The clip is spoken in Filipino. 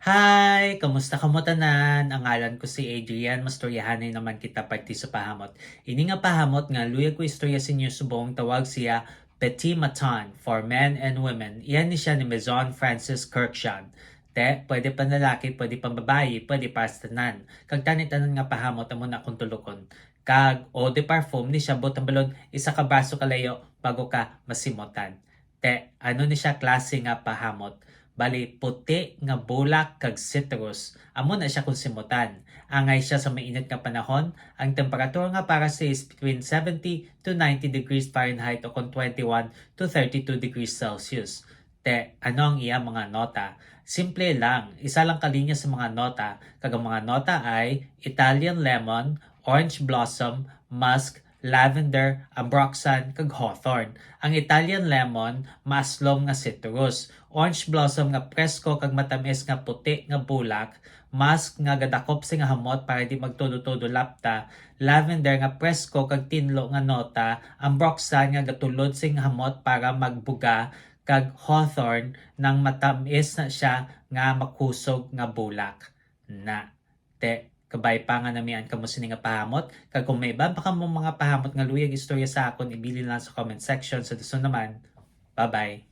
Hi! Kamusta kamo tanan? Ang ngalan ko si Adrian, mastoryahanay naman kita sa pahamot. Ini nga pahamot nga luya ko istorya sa inyo subong tawag siya Petit Matin for Men and Women. Iyan ni siya ni Maison Francis Kirkshan. Te, pwede pa lalaki, pwede pa babae, pwede pa sa tanan. Kag tanit-tanan nga pahamot amo na akong tulukon. Kag o de parfum ni siya botang balon isa ka braso kalayo bago ka masimotan. Te, ano ni siya klase nga pahamot? Bali, puti nga bulak kag citrus. Amo na siya kung simutan. Angay siya sa mainit nga panahon. Ang temperatura nga para sa is between 70 to 90 degrees Fahrenheit o kung 21 to 32 degrees Celsius. Te, ano ang iya mga nota? Simple lang, isa lang kalinya sa mga nota. Kag ang mga nota ay Italian lemon, orange blossom, musk, lavender, ambroxan, kag hawthorn. Ang Italian lemon, maaslom nga citrus. Orange blossom nga presko kag matamis nga puti nga bulak. Musk nga gadakop sa nga hamot para di magtudo-tudo lapta. Lavender nga presko kag tinlo nga nota. Ambroxan nga gatulod sa nga hamot para magbuga kag hawthorn nang matamis na siya nga makusog nga bulak. Na, te, kabay pa nga namian kamo sini nga pahamot. Kag kung may iba pa kamo mga pahamot nga luyag istorya sa akon ibili lang sa comment section. So naman. Bye bye